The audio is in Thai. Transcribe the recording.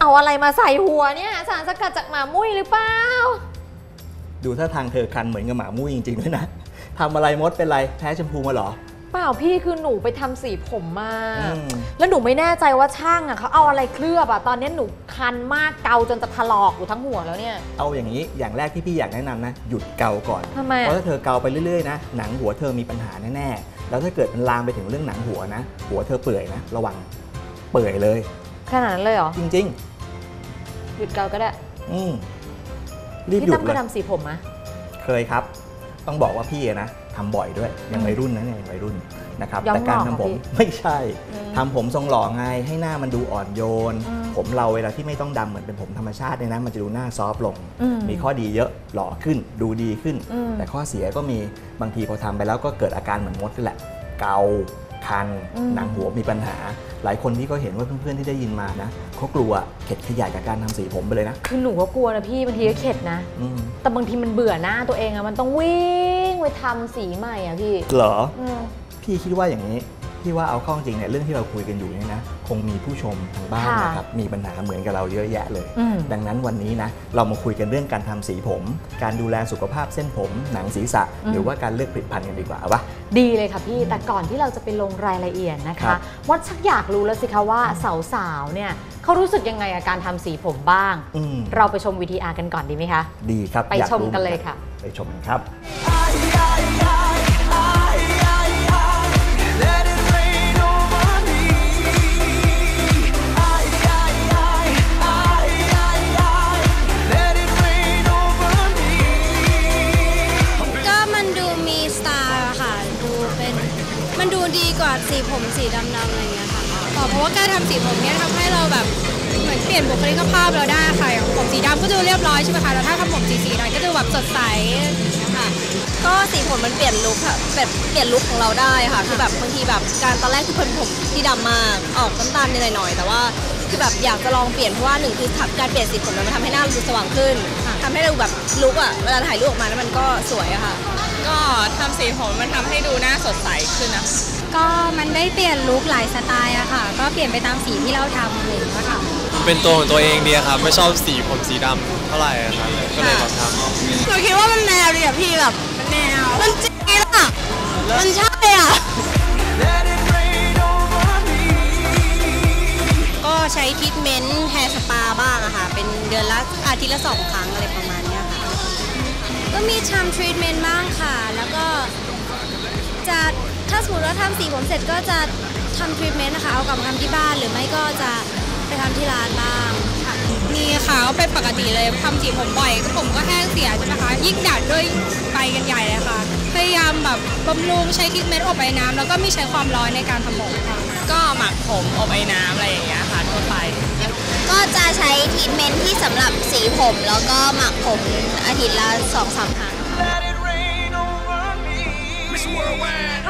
เอาอะไรมาใส่หัวเนี่ย สารสกัดจากหมามุ้ยหรือเปล่า ดูท่าทางเธอคันเหมือนกับหมามุ้ยจริงๆด้วยนะทำอะไรมดเป็นไรแพ้แชมพูมาเหรอ เปล่าพี่คือหนูไปทำสีผมมา อืม แล้วหนูไม่แน่ใจว่าช่างอะเขาเอาอะไรเคลือบอะ ตอนนี้หนูคันมากเกาจนจะถลอกอยู่ทั้งหัวแล้วเนี่ย เอาอย่างนี้อย่างแรกที่พี่อยากแนะนำนะ หยุดเกาก่อน ทำไมเพอะราะถ้าเธอเกาไปเรื่อยๆนะหนังหัวเธอมีปัญหาแน่ๆแล้วถ้าเกิดมันลามไปถึงเรื่องหนังหัวนะ หัวเธอเปื่อยนะ ระวังเปื่อยเลย ขนาดนั้นเลยเหรอ จริง หยุดเกาก็ได้อืมรีบพี่ยุตั้มเลก็ย ทำสีผมมะเคยครับ ต้องบอกว่าพี่อะนะทำบ่อยด้วยยังวัยรุ่นนะเนี่ยยังวัยรุ่นนะครับแต่การทำผมไม่ใช่ทำผมทรงหล่อไงให้หน้ามันดูอ่อนโยน ผมเราเวลาที่ไม่ต้องดำเหมือนเป็นผมธรรมชาติเนี่ยนะมันจะดูหน้าซอฟต์ลง อืม มีข้อดีเยอะหล่อขึ้นดูดีขึ้น อืม แต่ข้อเสียก็มีบางทีพอทำไปแล้วก็เกิดอาการเหมือนมดนี่แหละ เกา คันอืมหนังหัวมีปัญหา หลายคนที่เขาเห็นว่าเพื่อนๆที่ได้ยินมานะเขากลัวเข็ดขยายกับการทำสีผมไปเลยนะ คือหนูก็กลัวนะพี่บางทีก็เข็ดนะอืมแต่บางทีมันเบื่อหน้าตัวเองอะมันต้องวิ่งไปทำสีใหม่อะพี่ เหรออืมพี่คิดว่าอย่างนี้ พี่ว่าเอาเข้าจริงเนี่ยเรื่องที่เราคุยกันอยู่เนี่ยนะคงมีผู้ชมทางบ้านค่ะนะครับมีปัญหาเหมือนกับเราเยอะแยะเลย อืม ดังนั้นวันนี้นะเรามาคุยกันเรื่องการทำสีผม การดูแลสุขภาพเส้นผม หนังศีรษะอืมหรือว่าการเลือกผลิตภัณฑ์กันดีกว่าเอาปะดีเลยค่ะพี่ แต่ก่อนที่เราจะไปลงรายละเอียดนะครัคะบ วัดชักอยากรู้แล้วสิคะว่าสาวๆเนี่ยเขารู้สึกยังไงกับการทำสีผมบ้าง อืมเราไปชมวิธีอาร์กันก่อนดีไหมคะ ดีครับไปอยาชมรู้กันเลยหมือค่ะ ไปชมกันครับ Let ดูดีกสีผมสีดำๆอะไรเงี้ยค่ะต่อเพราะว่าการทำสีผมเนี่ยทำให้เราแบบเหมือนเปลี่ยนบุคลิกภาพเราได้ค่ะอย่างผมสีดำก็ดูเรียบร้อยใช่ไหมคะแล้วถ้าทำผมสีสีนั้นก็ดูแบบสดใสค่ะก็สีผมมันเปลี่ยนลุคค่ะแบบเปลี่ยนลุคของเราได้ค่ะคือแบบบางทีแบบการตอนแรกคือเป็นผมที่ดำมากออกน้ำตาลนิดหน่อย แต่ว่าคือแบบอยากจะลองเปลี่ยนเพราะว่าหนึ่งคือการเปลี่ยนสีผมมันทำให้หน้าเราดูสว่างขึ้น ทำให้เราแบบลุคอะเวลาถ่ายรูปออกมาแล้วมันก็สวยอะค่ะ ก็ทำสีผมมันทำให้ดูหน้าสดใสขึ้นนะ ก็มันได้เปลี่ยนลุคหลายสไตล์อะค่ะ ก็เปลี่ยนไปตามสีที่เราทำอะไรอย่างเงี้ยค่ะมันเป็นตัวของตัวเองดีอะครับ ไม่ชอบสีผมสีดำเท่าไหร่อะครับก็เลยแบบทำหนูคิดว่ามันแนวดีอะพี่แบบมันแนว มันจริงอะมันใช่อะ Let it rain over me. ก็ใช้ทรีทเมนต์แฮร์สปาบ้างอะค่ะ เป็นเดือนละอาทิตย์ละสองครั้งอะไรประมาณเนี้ยค่ะ ก็มีทำทรีทเมนต์บ้างค่ะ แล้วก็จะถ้าสมมติว่าทำสีผมเสร็จก็จะทำทรีทเมนต์นะคะเอากลับมาทำที่บ้านหรือไม่ก็จะไปทำที่ร้านบ้างค่ะมีค่ะก็เป็นปกติเลยทำสีผมบ่อยก็ผมก็แห้งเสียใช่ไหมคะยิ่งดัดด้วยไปกันใหญ่เลยค่ะ พยายามแบบบำรุงใช้ทรีทเมนต์อบไอ้น้ำแล้วก็ไม่ใช้ความร้อนในการทำผมค่ะก็หมักผมอบไอ้น้ำอะไรอย่างเงี้ยค่ะทั่วไปก็ จะใช้ทีทเมนที่สำหรับสีผม แล้วก็หมักผมอาทิตย์ละสองสามครั้ง Let it rain over me. Miss Worldwide.